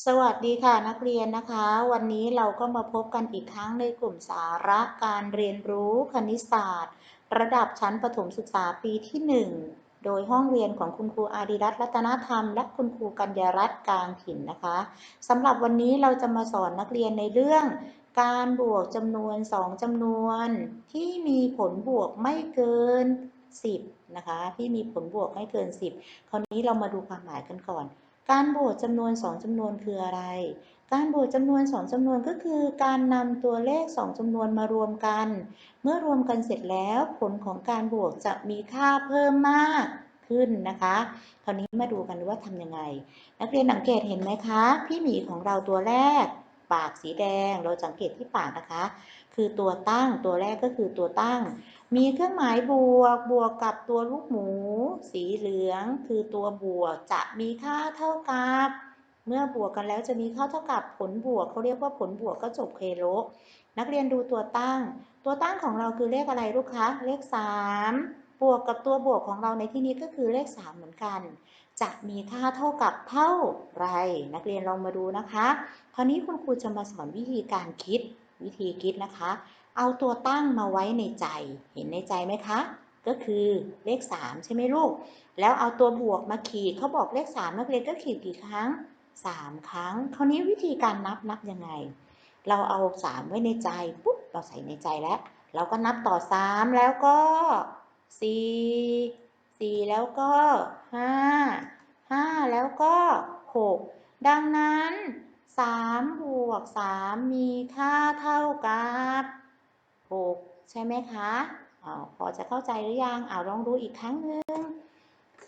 สวัสดีค่ะนักเรียนนะคะ วันนี้เราก็มาพบกันอีกครั้งในกลุ่มสาระการเรียนรู้คณิตศาสตร์ ระดับชั้นประถมศึกษาปีที่ 1 โดยห้องเรียนของคุณครูอาดิรัตน์รัตนธรรม และคุณครูกัญญารัตน์กลางถิ่นนะคะสำหรับวันนี้เราจะมาสอนนักเรียนในเรื่อง การบวกจำนวน 2จำนวน ที่มีผลบวกไม่เกิน 10นะคะที่มีผลบวกไม่เกิน 10 คราวนี้เรามาดูความหมายกันก่อน การบวกจำนวน 2จำนวนคืออะไร การบวกจำนวน 2จำนวนก็คือ การนำตัวเลข 2จำนวนมารวมกัน เมื่อรวมกันเสร็จแล้วผลของการบวกจะมีค่าเพิ่มมากขึ้นนะคะ คราวนี้มาดูกันว่าทำยังไง นักเรียนสังเกตเห็นไหมคะ พี่หมีของเราตัวแรก ปากสีแดง เราสังเกตที่ปากนะคะ คือตัวตั้งตัวแรกก็คือตัวตั้ง มีเครื่องหมายบวกบวกกับตัวลูกหมู สีเหลือง คือตัวบวกจะมีค่าเท่ากับเมื่อบวกกันแล้วจะมีค่าเท่ากับผลบวกเขาเรียกว่าผลบวกก็จบเคโลนักเรียนดูตัวตั้ง ตัวตั้งของเราคือเลขอะไรลูกคะ เลข 3 บวกกับตัวบวกของเราในที่นี้ก็คือเลข 3 เหมือนกัน จะมีค่าเท่ากับเท่าไร นักเรียนลองมาดูนะคะคราวนี้คุณครูจะมาสอนวิธีการคิดวิธีคิดนะคะ เอาตัวตั้งมาไว้ในใจ เห็นในใจไหมคะ ก็คือเลข 3 ใช่ไหมลูก แล้วเอาตัวบวกมาขีดเขาบอกเลข 3 นักเรียนก็ขีดกี่ครั้ง 3 ครั้ง คราวนี้วิธีการนับนับยังไง เราเอา 3 ไว้ในใจปุ๊บเราใส่ในใจแล้ว เราก็นับต่อ 3 แล้วก็ 4 4แล้วก็5 5แล้วก็6ดังนั้น3บวก3มีค่าเท่ากับ6ใช่ไหมคะอาพอจะเข้าใจหรือยังเอาลองดูอีกครั้งหนึ่ง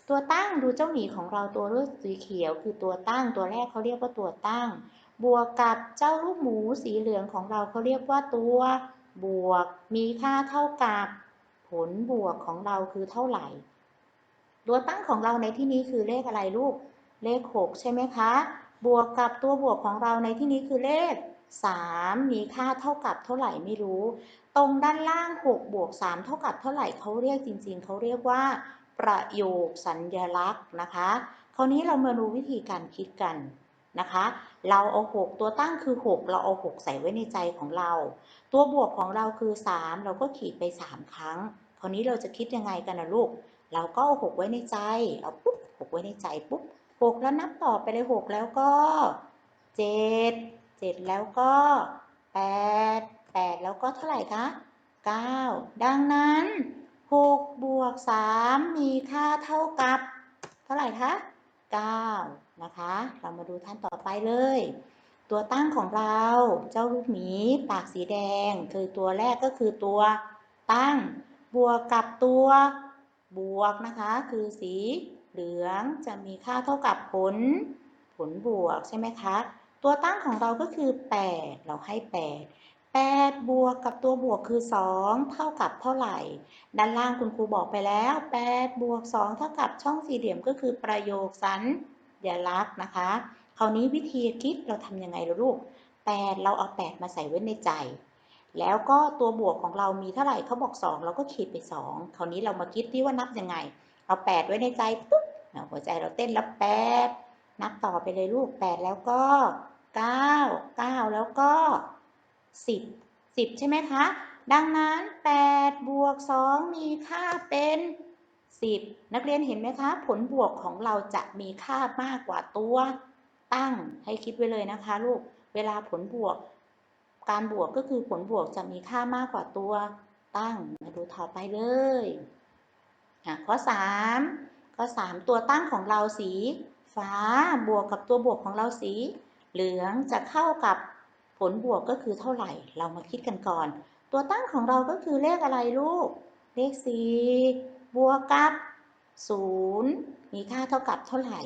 ตัวตั้งดูเจ้าหมีของเราตัวรูปสีเขียว คือตัวตั้งตัวแรกเขาเรียกว่าตัวตั้ง บวกกับเจ้าลูกหมูสีเหลืองของเราเขาเรียกว่าตัวบวกมีค่าเท่ากับ ผลบวกของเราคือเท่าไหร่ ตัวตั้งของเราในที่นี้คือเลขอะไรลูก เลข 6 ใช่ไหมคะ บวกกับตัวบวกของเราในที่นี้คือเลข 3 มีค่าเท่ากับเท่าไหร่ไม่รู้ ตรงด้านล่าง 6 บวก 3 เท่ากับเท่าไหร่เขาเรียกจริง ๆ เขาเรียกว่า ประโยคสัญญลักษณ์นะคะ คราวนี้เรามาดูวิธีการคิดกันนะคะ เราเอา 6 ตัวตั้งคือ 6 เราเอา 6 ใส่ไว้ในใจของเรา ตัวบวกของเราคือ 3 เราก็ขีดไป 3 ครั้ง คราวนี้เราจะคิดยังไงกันนะลูก เราก็เอา6ไว้ในใจเอาปุ๊บ6ไว้ในใจปุ๊บ6แล้วนับต่อไปเลย6แล้วก็7 7แล้วก็8 8แล้วก็เท่าไหร่คะ9ดังนั้น6บวก3มีค่าเท่ากับ เท่าไหร่คะ9นะคะ เรามาดูท่านต่อไปเลยตัวตั้งของเราเจ้าลูกหมีปากสีแดง คือตัวแรกก็คือตัวตั้ง บวกกับตัว บวกนะคะคือสีเหลืองจะมีค่าเท่ากับผล ผลบวกใช่ไหมคะ ตัวตั้งของเราก็คือ 8 เราให้ 8 8 บวกกับตัวบวกคือ 2 เท่ากับเท่าไหร่ ด้านล่างคุณครูบอกไปแล้ว 8 บวก 2 เท่ากับช่องสี่เหลี่ยมก็คือประโยคสัญญลักษณ์นะคะ คราวนี้วิธีคิดเราทำยังไงลูก 8 เราเอา 8 มาใส่ไว้ในใจ แล้วก็ตัวบวกของเรามีเท่าไหร่เขาบอก 2 เราก็ขีดไป 2 คราวนี้เรามาคิดที่ว่านับยังไงเอา8 ไว้ในใจปุ๊บหัวใจเราเต้นแล้ว8นับต่อไปเลยลูก 8 แล้วก็ 9 9 แล้วก็ 10 10 ใช่ไหมคะ ดังนั้น 8 บวก 2 มีค่าเป็น 10 นักเรียนเห็นไหมคะ ผลบวกของเราจะมีค่ามากกว่าตัวตั้งให้คิดไว้เลยนะคะลูก เวลาผลบวก การบวกก็คือผลบวกจะมีค่ามากกว่าตัวตั้ง มาดูต่อไปเลยข้อ 3 ข้อ 3 ตัวตั้งของเราสี ฟ้าบวกกับตัวบวกของเราสี เหลืองจะเข้ากับผลบวกก็คือเท่าไหร่ เรามาคิดกันก่อน ตัวตั้งของเราก็คือเลขอะไรลูก เลข4บวกกับ 0 มีค่าเท่ากับเท่าไหร่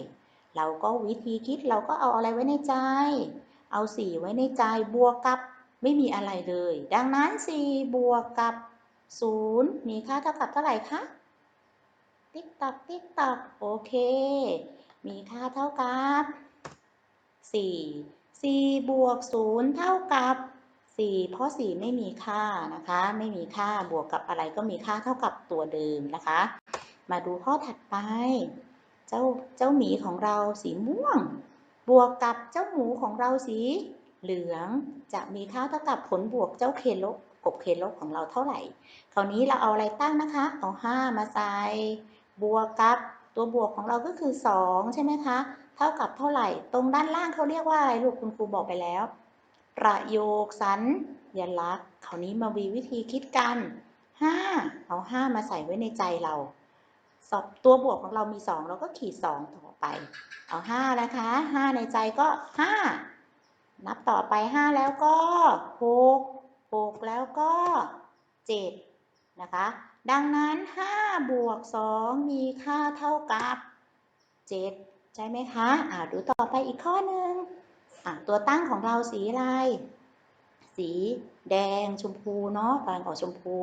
เราก็วิธีคิดเราก็เอาอะไรไว้ในใจ เอา 4 ไว้ในใจบวกกับ ไม่มีอะไรเลย ดังนั้น 4 บวกกับ 0 มีค่าเท่ากับเท่าไหร่คะ ติ๊กตักติ๊กตักโอเค มีค่าเท่ากับ 4 4 บวก 0 เท่ากับ 4 เพราะ 4 ไม่มีค่านะคะ ไม่มีค่าบวกกับอะไรก็มีค่าเท่ากับตัวเดิมนะคะ มาดูข้อถัดไป เจ้าเจ้าหมีของเราสีม่วงบบวกกับเจ้าหมูของเราสี เหลืองจะมีค่าเท่ากับผลบวกเจ้าเคโลกบเคโลของเราเท่าไหร่ คราวนี้เราเอาอะไรตั้งนะคะ เอา 5 มาใส่บวกกับตัวบวกของเราก็คือ 2 ใช่ไหมคะ เท่ากับเท่าไหร่ ตรงด้านล่างเขาเรียกว่าอะไรลูกคุณครูบอกไปแล้ว ประโยคสัญญลักษณ์คราวนี้มาวีวิธีคิดกัน 5 เอา 5 มาใส่ไว้ในใจเราสอบตัวบวกของเรามี 2 เราก็ขีด 2 ต่อไป เอา 5 นะคะ 5 ในใจก็ 5 นับต่อไป 5 แล้วก็ 6 6 แล้วก็ 7 นะคะ ดังนั้น 5 บวก 2 มีค่าเท่ากับ 7 ใช่ไหมคะอ่าดูต่อไปอีกข้อหนึ่งอะตัวตั้งของเราสีอะไร สีแดงชมพูเนาะกำลังออกชมพู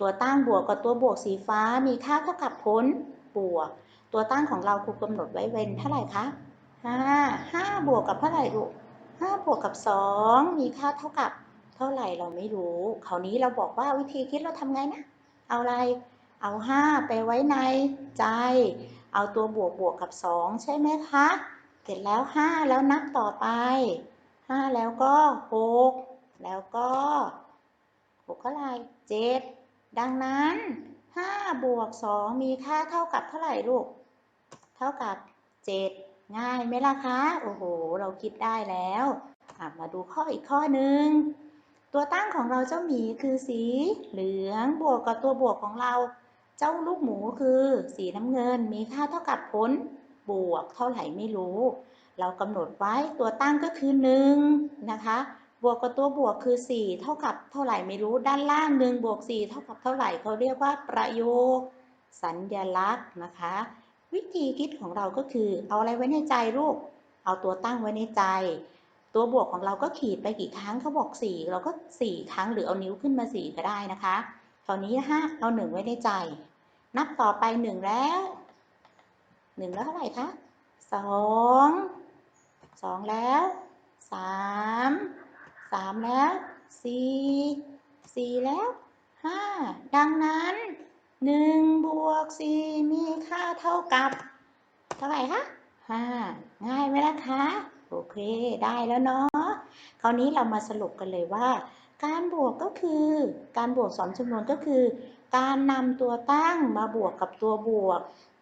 ตัวตั้งบวกกับตัวบวกสีฟ้ามีค่าเท่ากับผลบวก ตัวตั้งของเราครูกำหนดไว้เป็นเท่าไหร่คะห้าห้าบวกกับเท่าไหร่ลูก ห้าบวกกับสองมีค่าเท่ากับเท่าไหร่เราไม่รู้คราวนี้เราบอกว่าวิธีคิดเราทำไงนะ เอาอะไร เอาห้าไปไว้ในใจ เอาตัวบวกบวกกับสองใช่ไหมคะ เสร็จแล้วห้าแล้วนับต่อไปห้าแล้วก็หกแล้วก็หกเท่าไหร่เจ็ดดังนั้นห้าบวกสองมีค่าเท่ากับเท่าไหร่ลูก เท่ากับเจ็ด ง่ายไหมล่ะคะ โอ้โห เราคิดได้แล้วมาดูข้ออีกข้อหนึ่ง ตัวตั้งของเราเจ้าหมีคือสีเหลืองบวกกับตัวบวกของเรา เจ้าลูกหมูคือสีน้ำเงิน มีค่าเท่ากับผลบวกเท่าไหร่ไม่รู้ เรากำหนดไว้ตัวตั้งก็คือ1นะคะบวกกับตัวบวกคือ 4 เท่ากับเท่าไหร่ไม่รู้ด้านล่าง1บวก4เท่ากับเท่าไหร่เขาเรียกว่าประโยค สัญญลักษณ์นะคะ วิธีคิดของเราก็คือ เอาอะไรไว้ในใจลูก เอาตัวตั้งไว้ในใจ ตัวบวกของเราก็ขีดไปกี่ครั้งเขาบอก 4 เราก็ 4 ครั้งหรือเอานิ้วขึ้นมา 4 ก็ได้นะคะคราวนี้นะคะเอา1ไว้ในใจ นับต่อไป1แล้ว1แล้วเท่าไหร่คะ2 2แล้ว3 3แล้ว4 4แล้ว5ดังนั้น 1บวก4มีค่าเท่ากับ เท่าไหร่คะ5ง่ายไหมล่ะคะ โอเค ได้แล้วเนาะ คราวนี้เรามาสรุปกันเลยว่า การบวกก็คือ การบวกสองจำนวนก็คือ การนำตัวตั้งมาบวกกับตัวบวก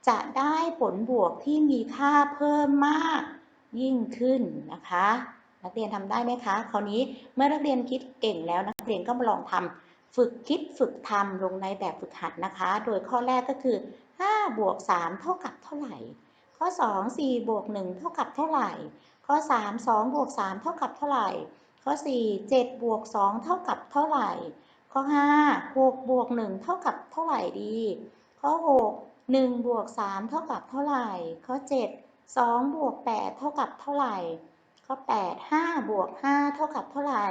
จะได้ผลบวกที่มีค่าเพิ่มมากยิ่งขึ้นนะคะ นักเรียนทำได้ไหมคะ คราวนี้เมื่อนักเรียนคิดเก่งแล้วนักเรียนก็มาลองทำ ฝึกคิดฝึกทำลงในแบบฝึกหัดนะคะ โดยข้อแรกก็คือ 5 บวก 3 เท่ากับเท่าไหร่ ข้อ 2 4 บวก 1 เท่ากับเท่าไหร่ ข้อ 3 2 บวก 3 เท่ากับเท่าไหร่ ข้อ 4 7 บวก 2 เท่ากับเท่าไหร่ ข้อ 5 6 บวก 1 เท่ากับเท่าไหร่ดี ข้อ 6 1 บวก 3 เท่ากับเท่าไหร่ ข้อ 7 2 บวก 8 เท่ากับเท่าไหร่ ข้อ 8 5 บวก 5 เท่ากับเท่าไหร่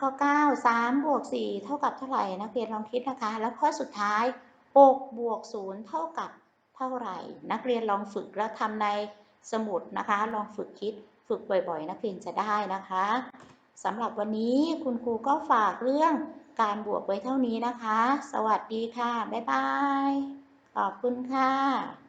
ข้อ 9 3 บวก 4 เท่ากับเท่าไหร่นักเรียนลองคิดนะคะ แล้วข้อสุดท้าย 6 บวก 0 เท่ากับเท่าไหร่ นักเรียนลองฝึกแล้วทำในสมุดนะคะ ลองฝึกคิดฝึกบ่อยๆ นักเรียนจะได้นะคะสำหรับวันนี้คุณครูก็ฝากเรื่องการบวกไว้เท่านี้นะคะ สวัสดีค่ะ บ๊ายบาย ขอบคุณค่ะ